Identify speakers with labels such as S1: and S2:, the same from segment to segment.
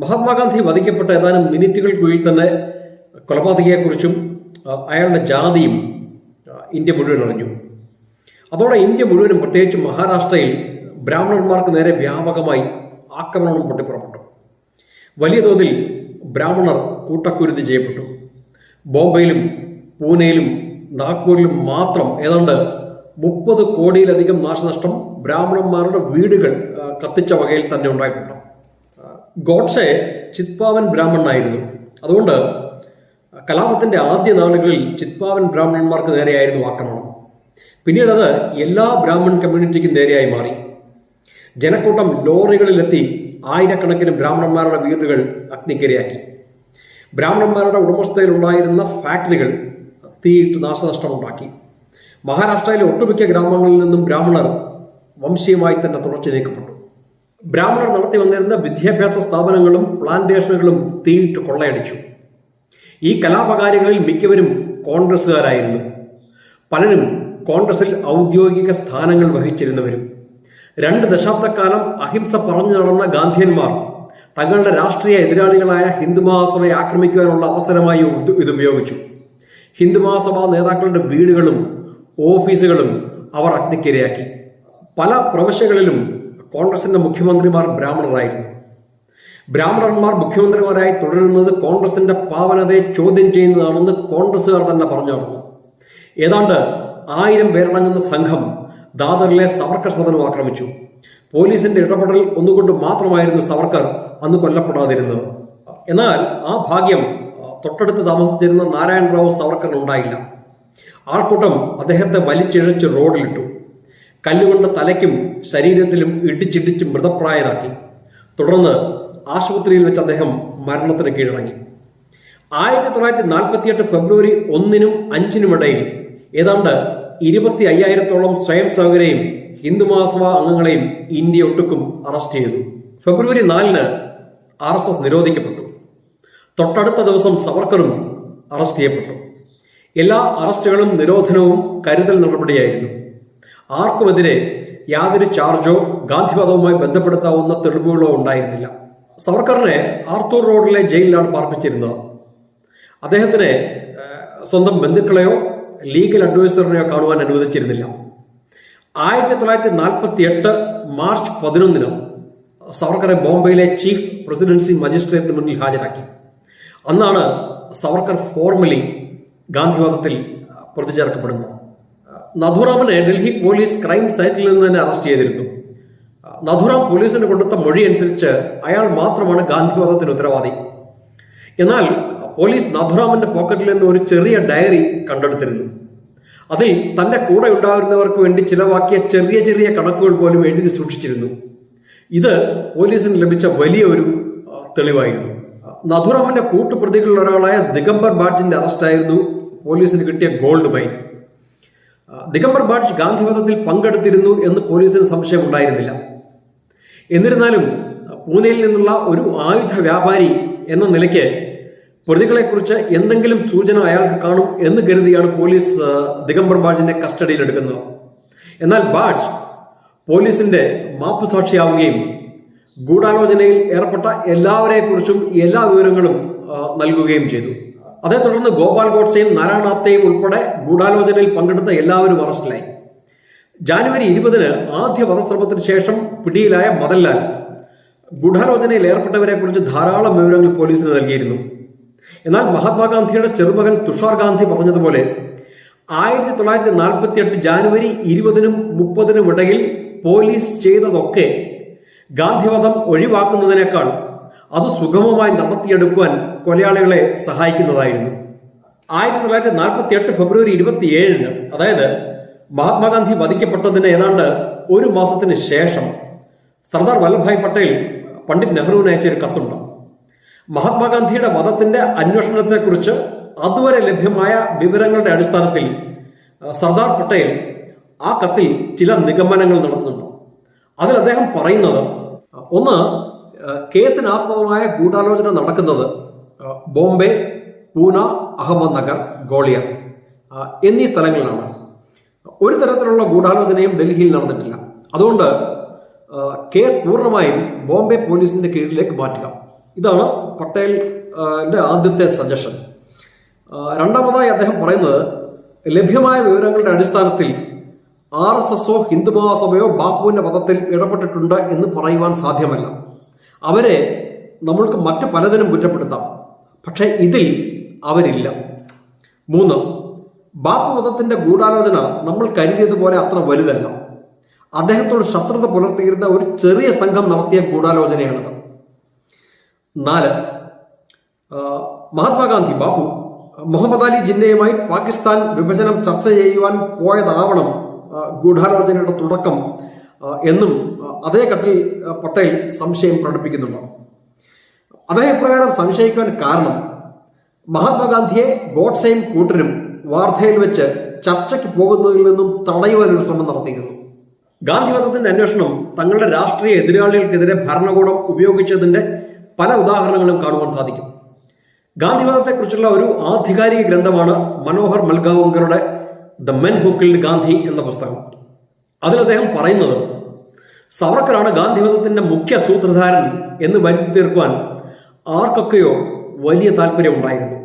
S1: മഹാത്മാഗാന്ധി വധിക്കപ്പെട്ട ഏതാനും മിനിറ്റുകൾക്കുള്ളിൽ തന്നെ കൊലപാതകയെക്കുറിച്ചും അയാളുടെ ജാതിയും ഇന്ത്യ മുഴുവൻ അറിഞ്ഞു. അതോടെ ഇന്ത്യ മുഴുവനും പ്രത്യേകിച്ച് മഹാരാഷ്ട്രയിൽ ബ്രാഹ്മണന്മാർക്ക് നേരെ വ്യാപകമായി ആക്രമണം പൊട്ടിപ്പുറപ്പെട്ടു വലിയ തോതിൽ ബ്രാഹ്മണർ കൂട്ടക്കുരുതി ചെയ്യപ്പെട്ടു. ബോംബെയിലും പൂനെയിലും നാഗ്പൂരിലും മാത്രം ഏതാണ്ട് മുപ്പത് കോടിയിലധികം നാശനഷ്ടം ബ്രാഹ്മണന്മാരുടെ വീടുകൾ കത്തിച്ച വകയിൽ തന്നെ ഉണ്ടായിട്ടുണ്ട്. ഗോഡ്സെ ചിത്പാവൻ ബ്രാഹ്മണനായിരുന്നു അതുകൊണ്ട് കലാപത്തിന്റെ ആദ്യ നാളുകളിൽ ചിത്പാവൻ ബ്രാഹ്മണന്മാർക്ക് നേരെയായിരുന്നു ആക്രമണം. പിന്നീട് അത് എല്ലാ ബ്രാഹ്മൺ കമ്മ്യൂണിറ്റിക്കും നേരെയായി മാറി. ജനക്കൂട്ടം ലോറികളിലെത്തി ആയിരക്കണക്കിന് ബ്രാഹ്മണന്മാരുടെ വീടുകൾ അഗ്നിക്കിരയാക്കി ബ്രാഹ്മണന്മാരുടെ ഉടമസ്ഥതയിലുണ്ടായിരുന്ന ഫാക്ടറികൾ തീയിട്ട് നാശനഷ്ടമുണ്ടാക്കി മഹാരാഷ്ട്രയിലെ ഒട്ടുമിക്ക ഗ്രാമങ്ങളിൽ നിന്നും ബ്രാഹ്മണർ വംശീയമായി തന്നെ തുടച്ചു നീക്കപ്പെട്ടു. ബ്രാഹ്മണർ നടത്തി വന്നിരുന്ന വിദ്യാഭ്യാസ സ്ഥാപനങ്ങളും പ്ലാന്റേഷനുകളും തീയിട്ട് കൊള്ളയടിച്ചു. ഈ കലാപകാര്യങ്ങളിൽ മിക്കവരും കോൺഗ്രസ്സുകാരായിരുന്നു. പലരും കോൺഗ്രസിൽ ഔദ്യോഗിക സ്ഥാനങ്ങൾ വഹിച്ചിരുന്നവരും. രണ്ട് ദശാബ്ദക്കാലം അഹിംസ പറഞ്ഞു നടന്ന ഗാന്ധിയന്മാർ തങ്ങളുടെ രാഷ്ട്രീയ എതിരാളികളായ ഹിന്ദുമഹാസഭയെ ആക്രമിക്കുവാനുള്ള അവസരമായി ഇത് ഉപയോഗിച്ചു ഹിന്ദു ഹിന്ദുമഹാസഭാ നേതാക്കളുടെ വീടുകളും ഓഫീസുകളും അവർ അഗ്നിക്കിരയാക്കി. പല പ്രവിശ്യകളിലും കോൺഗ്രസിന്റെ മുഖ്യമന്ത്രിമാർ ബ്രാഹ്മണരായിരുന്നു. ബ്രാഹ്മണന്മാർ മുഖ്യമന്ത്രിമാരായി തുടരുന്നത് കോൺഗ്രസിന്റെ പാവനതയെ ചോദ്യം ചെയ്യുന്നതാണെന്ന് കോൺഗ്രസുകാർ തന്നെ പറഞ്ഞു ഏതാണ്ട് ആയിരം പേരടങ്ങുന്ന സംഘം ദാദറിലെ സവർക്കർ സദനം ആക്രമിച്ചു. പോലീസിന്റെ ഇടപെടൽ ഒന്നുകൊണ്ട് മാത്രമായിരുന്നു സവർക്കർ അന്ന് കൊല്ലപ്പെടാതിരുന്നത്. എന്നാൽ ആ ഭാഗ്യം തൊട്ടടുത്ത് താമസിച്ചിരുന്ന നാരായണ റാവു സവർക്കറിന് ഉണ്ടായില്ല. ആൾക്കൂട്ടം അദ്ദേഹത്തെ വലിച്ചിഴച്ച് റോഡിലിട്ടു. കല്ലുകൊണ്ട് തലയ്ക്കും ശരീരത്തിലും ഇടിച്ചിടിച്ച് മൃതപ്രായരാക്കി. തുടർന്ന് ആശുപത്രിയിൽ വെച്ച് അദ്ദേഹം മരണത്തിന് കീഴടങ്ങി. ആയിരത്തി തൊള്ളായിരത്തി നാൽപ്പത്തിയെട്ട് ഫെബ്രുവരി ഒന്നിനും അഞ്ചിനുമിടയിൽ ഏതാണ്ട് ഇരുപത്തി അയ്യായിരത്തോളം സ്വയം സേവകരെയും ഹിന്ദു മഹാസഭ അംഗങ്ങളെയും ഇന്ത്യ ഒട്ടുക്കും അറസ്റ്റ് ചെയ്തു. ഫെബ്രുവരി നാലിന് ആർ എസ് എസ് നിരോധിക്കപ്പെട്ടു. തൊട്ടടുത്ത ദിവസം സവർക്കറും അറസ്റ്റ് ചെയ്യപ്പെട്ടു. എല്ലാ അറസ്റ്റുകളും നിരോധനവും കരുതൽ നടപടിയായിരുന്നു. ആർക്കുമെതിരെ യാതൊരു ചാർജോ ഗാന്ധിവാദവുമായി ബന്ധപ്പെടുത്താവുന്ന തെളിവുകളോ ഉണ്ടായിരുന്നില്ല. സവർക്കറിനെ ആർത്തൂർ റോഡിലെ ജയിലിലാണ് പാർപ്പിച്ചിരുന്നത്. അദ്ദേഹത്തിന് സ്വന്തം ബന്ധുക്കളെയോ ലീഗൽ അഡ്വൈസറിനെയോ കാണുവാൻ അനുവദിച്ചിരുന്നില്ല. ആയിരത്തി തൊള്ളായിരത്തി നാൽപ്പത്തി എട്ട് മാർച്ച് പതിനൊന്നിന് സവർക്കറെ ബോംബെയിലെ ചീഫ് പ്രസിഡൻസി മജിസ്ട്രേറ്റിന് മുന്നിൽ ഹാജരാക്കി. അന്നാണ് സവർക്കർ ഫോർമലി ഗാന്ധിവാദത്തിൽ പ്രതി ചേർക്കപ്പെടുന്നത് നഥുറാമിനെ ഡൽഹി പോലീസ് ക്രൈം സൈറ്റിൽ നിന്ന് തന്നെ അറസ്റ്റ് ചെയ്തിരുന്നു. നഥുറാം പോലീസിന് കൊടുത്ത മൊഴി അനുസരിച്ച് അയാൾ മാത്രമാണ് ഗാന്ധിവാദത്തിന് ഉത്തരവാദി. എന്നാൽ പോലീസ് നഥുറാമിന്റെ പോക്കറ്റിൽ നിന്ന് ഒരു ചെറിയ ഡയറി കണ്ടെടുത്തിരുന്നു. അതിൽ തന്റെ കൂടെ ഉണ്ടായിരുന്നവർക്ക് വേണ്ടി ചിലവാക്കിയ ചെറിയ ചെറിയ കണക്കുകൾ പോലും എഴുതി സൂക്ഷിച്ചിരുന്നു. ഇത് പോലീസിന് ലഭിച്ച വലിയ ഒരു തെളിവായിരുന്നു. നഥുറാമിന്റെ കൂട്ടുപ്രതികളിൽ ഒരാളായ ദിഗംബർ ബാഡ്ജിന്റെ അറസ്റ്റായിരുന്നു പോലീസിന് കിട്ടിയ ഗോൾഡ് മൈൻ. ദിഗംബർ ബാഡ് ഗാന്ധിവധത്തിൽ പങ്കെടുത്തിരുന്നു എന്ന് പോലീസിന് സംശയം ഉണ്ടായിരുന്നില്ല എന്നിരുന്നാലും പൂനെയിൽ നിന്നുള്ള ഒരു ആയുധ വ്യാപാരി എന്ന നിലയ്ക്ക് പ്രതികളെക്കുറിച്ച് എന്തെങ്കിലും സൂചന അയാൾക്ക് കാണും എന്ന് കരുതിയാണ് പോലീസ് ദിഗംബർ ബാഡ്ജിനെ കസ്റ്റഡിയിൽ എടുക്കുന്നത് എന്നാൽ ബാഡ് പോലീസിന്റെ മാപ്പുസാക്ഷിയാവുകയും ഗൂഢാലോചനയിൽ ഏർപ്പെട്ട എല്ലാവരെക്കുറിച്ചും എല്ലാ വിവരങ്ങളും നൽകുകയും ചെയ്തു. അതേ തുടർന്ന് ഗോപാൽ ഗോഡ്സെയും നാരായണ ആപ്തയും ഉൾപ്പെടെ ഗൂഢാലോചനയിൽ പങ്കെടുത്ത എല്ലാവരും അറസ്റ്റിലായി. ജാനുവരി ഇരുപതിന് ആദ്യ വധശ്രമത്തിന് ശേഷം പിടിയിലായ മദൻലാൽ. ഗൂഢാലോചനയിൽ ഏർപ്പെട്ടവരെ കുറിച്ച് ധാരാളം വിവരങ്ങൾ പോലീസിന് നൽകിയിരുന്നു. എന്നാൽ മഹാത്മാഗാന്ധിയുടെ ചെറുമകൻ തുഷാർ ഗാന്ധി പറഞ്ഞതുപോലെ ആയിരത്തി തൊള്ളായിരത്തി നാൽപ്പത്തി എട്ട് ജാനുവരി ഇരുപതിനും മുപ്പതിനും ഇടയിൽ പോലീസ് ചെയ്തതൊക്കെ ഗാന്ധിവധം ഒഴിവാക്കുന്നതിനേക്കാൾ അത് സുഗമമായി നടത്തിയെടുക്കുവാൻ കൊലയാളികളെ സഹായിക്കുന്നതായിരുന്നു. ആയിരത്തി തൊള്ളായിരത്തി നാൽപ്പത്തി എട്ട് ഫെബ്രുവരി ഇരുപത്തിയേഴിന് അതായത് മഹാത്മാഗാന്ധി വധിക്കപ്പെട്ടതിന് ഏതാണ്ട് ഒരു മാസത്തിന് ശേഷം സർദാർ വല്ലഭായ് പട്ടേൽ പണ്ഡിറ്റ് നെഹ്റുവിന് അയച്ച ഒരു കത്തുണ്ട്. മഹാത്മാഗാന്ധിയുടെ വധത്തിന്റെ അന്വേഷണത്തെക്കുറിച്ച് അതുവരെ ലഭ്യമായ വിവരങ്ങളുടെ അടിസ്ഥാനത്തിൽ സർദാർ പട്ടേൽ ആ കത്തിൽ ചില നിഗമനങ്ങൾ നടത്തുന്നുണ്ട്. അതിൽ അദ്ദേഹം പറയുന്നത് ഒന്ന് കേസിനാസ്പദമായ ഗൂഢാലോചന നടക്കുന്നത് ബോംബെ പൂന അഹമ്മദ് നഗർ ഗോളിയർ എന്നീ സ്ഥലങ്ങളിലാണ്. ഒരു തരത്തിലുള്ള ഗൂഢാലോചനയും ഡൽഹിയിൽ നടന്നിട്ടില്ല. അതുകൊണ്ട് കേസ് പൂർണമായും ബോംബെ പോലീസിന്റെ കീഴിലേക്ക് മാറ്റുക. ഇതാണ് പട്ടേലിന്റെ ആദ്യത്തെ സജഷൻ. രണ്ടാമതായി അദ്ദേഹം പറയുന്നത് ലഭ്യമായ വിവരങ്ങളുടെ അടിസ്ഥാനത്തിൽ ആർ എസ് എസോ ഹിന്ദു മഹാസഭയോ ബാപ്പുവിന്റെ പദത്തിൽ ഇടപെട്ടിട്ടുണ്ട് എന്ന് പറയുവാൻ സാധ്യമല്ല. അവരെ നമ്മൾക്ക് മറ്റു പലതിനും കുറ്റപ്പെടുത്താം. പക്ഷേ ഇതിൽ അവരില്ല. മൂന്ന് ബാപ്പു മതത്തിന്റെ ഗൂഢാലോചന നമ്മൾ കരുതിയതുപോലെ അത്ര വലുതല്ല. അദ്ദേഹത്തോട് ശത്രുത പുലർത്തിയിരുന്ന ഒരു ചെറിയ സംഘം നടത്തിയ ഗൂഢാലോചനയാണത്. നാല് മഹാത്മാഗാന്ധി ബാപ്പു മുഹമ്മദ് അലി ജിന്നയുമായി പാകിസ്ഥാൻ വിഭജനം ചർച്ച ചെയ്യുവാൻ പോയതാവണം ഗൂഢാലോചനയുടെ തുടക്കം. എന്നും അതേ കട്ടിൽ പട്ടേൽ സംശയം പ്രകടിപ്പിക്കുന്നുണ്ട്? അദ്ദേഹം ഇപ്രകാരം സംശയിക്കുവാൻ കാരണം മഹാത്മാഗാന്ധിയെ ഗോഡ്സെയും കൂട്ടരും വാർധയിൽ വെച്ച് ചർച്ചയ്ക്ക് പോകുന്നതിൽ നിന്നും തടയുവാൻ ഒരു ശ്രമം നടത്തിയിരുന്നു. ഗാന്ധിവധത്തിന്റെ അന്വേഷണം തങ്ങളുടെ രാഷ്ട്രീയ എതിരാളികൾക്കെതിരെ ഭരണകൂടം ഉപയോഗിച്ചതിന്റെ പല ഉദാഹരണങ്ങളും കാണുവാൻ സാധിക്കും. ഗാന്ധിമതത്തെക്കുറിച്ചുള്ള ഒരു ആധികാരിക ഗ്രന്ഥമാണ് മനോഹർ മൽഗാവങ്കറുടെ ദ മെൻ കിൽഡ് ഗാന്ധി എന്ന പുസ്തകം. അതിൽ അദ്ദേഹം പറയുന്നത് സവർക്കറാണ് ഗാന്ധിമതത്തിന്റെ മുഖ്യ സൂത്രധാരൻ എന്ന് വരുത്തി തീർക്കുവാൻ ആർക്കൊക്കെയോ വലിയ താല്പര്യമുണ്ടായിരുന്നു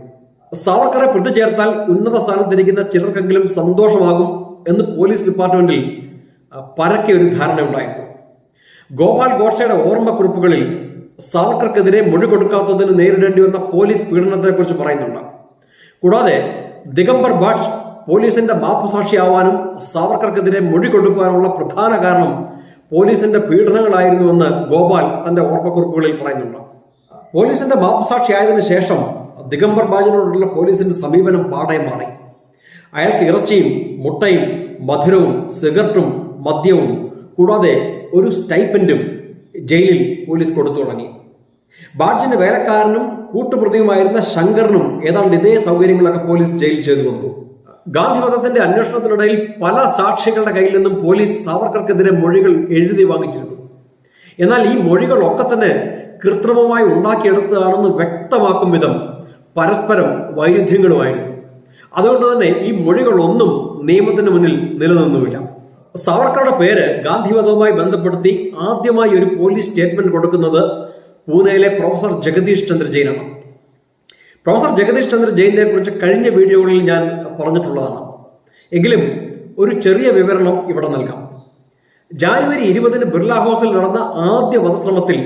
S1: സാവർക്കറെ പ്രതി ചേർത്താൽ ഉന്നത സ്ഥാനത്തിരിക്കുന്ന ചിലർക്കെങ്കിലും സന്തോഷമാകും എന്ന് പോലീസ് ഡിപ്പാർട്ട്മെന്റിൽ പരക്കെ ഒരു ധാരണ ഉണ്ടായിരുന്നു. ഗോപാൽ ഗോഡ്സയുടെ ഓർമ്മക്കുറിപ്പുകളിൽ സാവർക്കർക്കെതിരെ മൊഴി കൊടുക്കാത്തതിന് നേരിടേണ്ടി വന്ന പോലീസ് പീഡനത്തെക്കുറിച്ച് പറയുന്നുണ്ട്. കൂടാതെ ദിഗംബർ ഭട്ട് പോലീസിന്റെ മാപ്പുസാക്ഷിയാവാനും സാവർക്കർക്കെതിരെ മൊഴി കൊടുക്കുവാനുള്ള പ്രധാന കാരണം പോലീസിന്റെ പീഡനങ്ങളായിരുന്നുവെന്ന് ഗോപാൽ തന്റെ ഓർമ്മക്കുറിപ്പുകളിൽ പറയുന്നുണ്ട്. പോലീസിന്റെ മാപ്പുസാക്ഷിയായതിനു ശേഷം ദിഗംബർ ബാജിനോടുള്ള പോലീസിന്റെ സമീപനം പാടെ മാറി. അയാൾക്ക് ഇറച്ചിയും മുട്ടയും മധുരവും സിഗരറ്റും മദ്യവും കൂടാതെ ഒരു സ്റ്റൈപ്പൻഡും ജയിലിൽ പോലീസ് കൊടുത്തു തുടങ്ങി. ബാഡ്ജിന്റെ വേലക്കാരനും കൂട്ടുപ്രതിയുമായിരുന്ന ശങ്കറിനും ഏതാണ്ട് ഇതേ സൗകര്യങ്ങളൊക്കെ പോലീസ് ജയിലിൽ ചെയ്തു കൊടുത്തു. ഗാന്ധിമതത്തിന്റെ അന്വേഷണത്തിനിടയിൽ പല സാക്ഷികളുടെ കയ്യിൽ നിന്നും പോലീസ് സാവർക്കർക്കെതിരെ മൊഴികൾ എഴുതി വാങ്ങിച്ചിരുന്നു. എന്നാൽ ഈ മൊഴികൾ ഒക്കെ തന്നെ കൃത്രിമമായി ഉണ്ടാക്കിയെടുത്തതാണെന്ന് വ്യക്തമാക്കും വിധം പരസ്പരം വൈരുദ്ധ്യങ്ങളുമായിരുന്നു. അതുകൊണ്ട് തന്നെ ഈ മൊഴികളൊന്നും നിയമത്തിന് മുന്നിൽ നിലനിന്നുമില്ല സാവർക്കറുടെ പേര് ഗാന്ധിമതവുമായി ബന്ധപ്പെടുത്തി ആദ്യമായി ഒരു പോലീസ് സ്റ്റേറ്റ്മെന്റ് കൊടുക്കുന്നത് പൂനെയിലെ പ്രൊഫസർ ജഗദീഷ് ചന്ദ്ര പ്രൊഫസർ ജഗദീഷ് ചന്ദ്ര ജെയിനെ കുറിച്ച് കഴിഞ്ഞ വീഡിയോകളിൽ ഞാൻ പറഞ്ഞിട്ടുള്ളതാണ്. എങ്കിലും ഒരു ചെറിയ വിവരണം ഇവിടെ നൽകാം. ജാനുവരി ഇരുപതിന് ബിർള ഹൗസിൽ നടന്ന ആദ്യ വധശ്രമത്തിൽ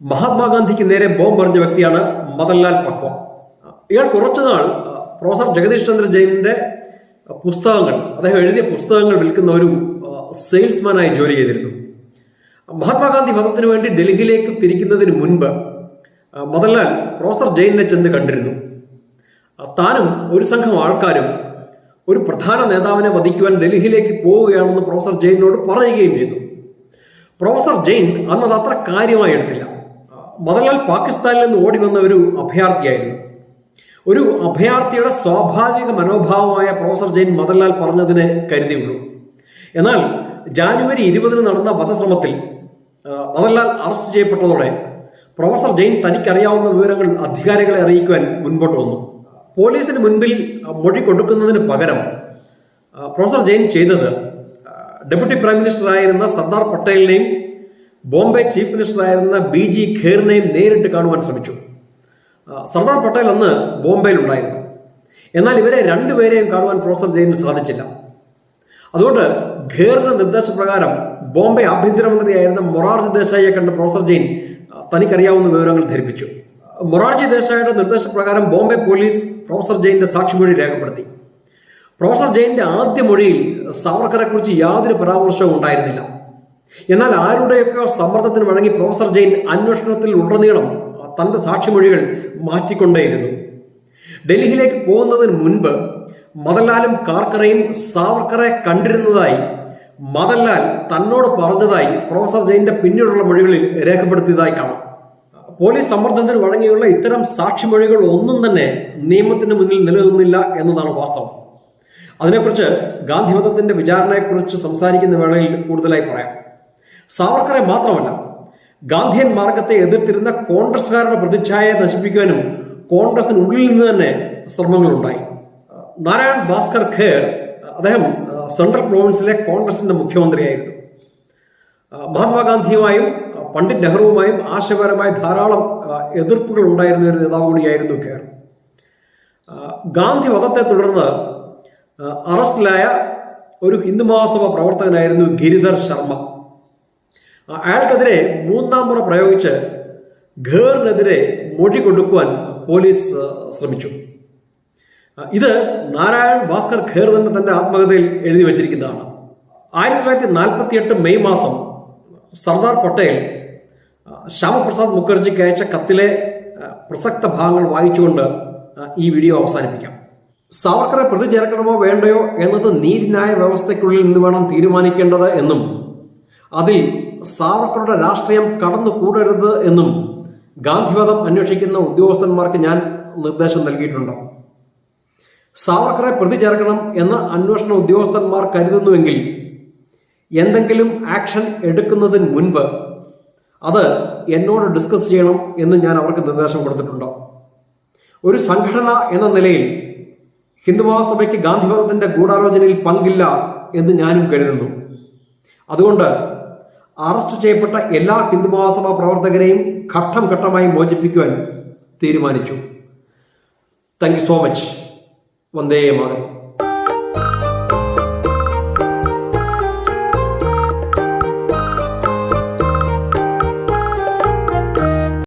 S1: മഹാത്മാഗാന്ധിക്ക് നേരെ ബോംബ് എറിഞ്ഞ വ്യക്തിയാണ് മദൻലാൽ പക്വ. ഇയാൾ കുറച്ചുനാൾ പ്രൊഫസർ ജഗദീഷ് ചന്ദ്ര ജെയിനിന്റെ പുസ്തകങ്ങൾ അദ്ദേഹം എഴുതിയ പുസ്തകങ്ങൾ വിൽക്കുന്ന ഒരു സെയിൽസ്മാനായി ജോലി ചെയ്തിരുന്നു. മഹാത്മാഗാന്ധി വധത്തിനു വേണ്ടി ഡൽഹിയിലേക്ക് തിരിക്കുന്നതിന് മുൻപ് മദൻലാൽ പ്രൊഫസർ ജയിലിനെ ചെന്ന് കണ്ടിരുന്നു. താനും ഒരു സംഘം ആൾക്കാരും ഒരു പ്രധാന നേതാവിനെ വധിക്കുവാൻ ഡൽഹിയിലേക്ക് പോവുകയാണെന്ന് പ്രൊഫസർ ജെയിനോട് പറയുകയും ചെയ്തു. പ്രൊഫസർ ജെയിൻ അന്ന് അത് അത്ര കാര്യമായി എടുത്തില്ല. മദൻലാൽ പാകിസ്ഥാനിൽ നിന്ന് ഓടി വന്ന ഒരു അഭയാർത്ഥിയായിരുന്നു. ഒരു അഭയാർത്ഥിയുടെ സ്വാഭാവിക മനോഭാവമായ പ്രൊഫസർ ജെയിൻ മദൻലാൽ പറഞ്ഞതിനെ കരുതിയുള്ളൂ. എന്നാൽ ജാനുവരി ഇരുപതിന് നടന്ന വധശ്രമത്തിൽ മദൻലാൽ അറസ്റ്റ് ചെയ്യപ്പെട്ടതോടെ പ്രൊഫസർ ജെയിൻ തനിക്കറിയാവുന്ന വിവരങ്ങൾ അധികാരികളെ അറിയിക്കുവാൻ മുൻപോട്ട് വന്നു. പോലീസിന് മുൻപിൽ മൊഴി കൊടുക്കുന്നതിന് പകരം പ്രൊഫസർ ജെയിൻ ചെയ്തത് ഡെപ്യൂട്ടി പ്രൈം മിനിസ്റ്റർ ആയിരുന്ന സർദാർ പട്ടേലിനെയും ബോംബെ ചീഫ് മിനിസ്റ്റർ ആയിരുന്ന ബി ജി ഖേറിനെയും നേരിട്ട് കാണുവാൻ ശ്രമിച്ചു. സർദാർ പട്ടേൽ അന്ന് ബോംബെയിലുണ്ടായിരുന്നു. എന്നാൽ ഇവരെ രണ്ടുപേരെയും കാണുവാൻ പ്രൊഫസർ ജെയിന് സാധിച്ചില്ല. അതുകൊണ്ട് ഖേറിന്റെ നിർദ്ദേശപ്രകാരം ബോംബെ ആഭ്യന്തരമന്ത്രിയായിരുന്ന മൊറാർജി ദേശായിയെ കണ്ട പ്രൊഫസർ ജെയിൻ തനിക്കറിയാവുന്ന വിവരങ്ങൾ ധരിപ്പിച്ചു. മൊറാർജി ദേശായിയുടെ നിർദ്ദേശപ്രകാരം ബോംബെ പോലീസ് പ്രൊഫസർ ജെയിന്റെ സാക്ഷിമൊഴി രേഖപ്പെടുത്തി. പ്രൊഫസർ ജെയിന്റെ ആദ്യ മൊഴിയിൽ സാവർക്കറെ കുറിച്ച് യാതൊരു പരാമർശവും ഉണ്ടായിരുന്നില്ല. എന്നാൽ ആരുടെയൊക്കെയോ സമ്മർദ്ദത്തിന് വഴങ്ങി പ്രൊഫസർ ജെയിൻ അന്വേഷണത്തിൽ ഉടനീളം തന്റെ സാക്ഷിമൊഴികൾ മാറ്റിക്കൊണ്ടേയിരുന്നു. ഡൽഹിയിലേക്ക് പോകുന്നതിന് മുൻപ് മദൻലാലും കാർക്കറയും സാവർക്കറെ കണ്ടിരുന്നതായി മദൻലാൽ തന്നോട് പറഞ്ഞതായി പ്രൊഫസർ ജെയിന്റെ പിന്നീടുള്ള മൊഴികളിൽ രേഖപ്പെടുത്തിയതായി കാണാം. പോലീസ് സമ്മർദ്ദത്തിന് വഴങ്ങിയുള്ള ഇത്തരം സാക്ഷിമൊഴികൾ ഒന്നും തന്നെ നിയമത്തിന് മുന്നിൽ നിലനിന്നില്ല എന്നതാണ് വാസ്തവം. അതിനെക്കുറിച്ച് ഗാന്ധിമതത്തിന്റെ വിചാരണയെക്കുറിച്ച് സംസാരിക്കുന്ന വേളയിൽ കൂടുതലായി പറയാം. സാവർക്കറെ മാത്രമല്ല ഗാന്ധിയൻ മാർഗത്തെ എതിർത്തിരുന്ന കോൺഗ്രസ്സുകാരുടെ പ്രതിച്ഛായയെ നശിപ്പിക്കുവാനും കോൺഗ്രസിനുള്ളിൽ നിന്ന് തന്നെ ശ്രമങ്ങളുണ്ടായി. നാരായൺ ഭാസ്കർ ഖേർ അദ്ദേഹം സെൻട്രൽ പ്രോവിൻസിലെ കോൺഗ്രസിന്റെ മുഖ്യമന്ത്രിയായിരുന്നു. മഹാത്മാഗാന്ധിയുമായും പണ്ഡിറ്റ് നെഹ്റുവുമായും ആശയപരമായ ധാരാളം എതിർപ്പുകൾ ഉണ്ടായിരുന്ന ഒരു നേതാവ് കൂടിയായിരുന്നു ഖേർ ഗാന്ധി വധത്തെ തുടർന്ന് അറസ്റ്റിലായ ഒരു ഹിന്ദു മഹാസഭ പ്രവർത്തകനായിരുന്നു ഗിരിധർ ശർമ്മ. അയാൾക്കെതിരെ മൂന്നാം മുറ പ്രയോഗിച്ച് ഖേറിനെതിരെ മൊഴി കൊടുക്കുവാൻ പോലീസ് ശ്രമിച്ചു. ഇത് നാരായൺ ഭാസ്കർ ഖേർ തന്നെ തന്റെ ആത്മകഥയിൽ എഴുതി വച്ചിരിക്കുന്നതാണ്. ആയിരത്തി തൊള്ളായിരത്തി നാൽപ്പത്തി എട്ട് മെയ് മാസം സർദാർ പട്ടേൽ ശ്യാമപ്രസാദ് മുഖർജിക്ക് അയച്ച കത്തിലെ പ്രസക്ത ഭാഗങ്ങൾ വായിച്ചുകൊണ്ട് ഈ വീഡിയോ അവസാനിപ്പിക്കാം. സാവർക്കറെ പ്രതി ചേർക്കണമോ വേണ്ടയോ എന്നത് നീതിന്യായ വ്യവസ്ഥയ്ക്കുള്ളിൽ നിന്ന് വേണം തീരുമാനിക്കേണ്ടത് എന്നും അതിൽ സാവർക്കറുടെ രാഷ്ട്രീയം കടന്നു കൂടരുത് എന്നും ഗാന്ധിവധം അന്വേഷിക്കുന്ന ഉദ്യോഗസ്ഥന്മാർക്ക് ഞാൻ നിർദ്ദേശം നൽകിയിട്ടുണ്ട്. സാവർക്കറെ പ്രതി ചേർക്കണം എന്ന് അന്വേഷണ ഉദ്യോഗസ്ഥന്മാർ കരുതുന്നുവെങ്കിൽ എന്തെങ്കിലും ആക്ഷൻ എടുക്കുന്നതിന് മുൻപ് അത് എന്നോട് ഡിസ്കസ് ചെയ്യണം എന്ന് ഞാൻ അവർക്ക് നിർദ്ദേശം കൊടുത്തിട്ടുണ്ട്? ഒരു സംഘടന എന്ന നിലയിൽ ഹിന്ദു മഹാസഭയ്ക്ക് ഗാന്ധിവാദത്തിന്റെ ഗൂഢാലോചനയിൽ പങ്കില്ല എന്ന് ഞാനും കരുതുന്നു. അതുകൊണ്ട് അറസ്റ്റ് ചെയ്യപ്പെട്ട എല്ലാ ഹിന്ദു പ്രവർത്തകരെയും ഘട്ടം ഘട്ടമായി മോചിപ്പിക്കുവാൻ തീരുമാനിച്ചു. Thank so much. ಒಂದೇ ಮಾದರಿ.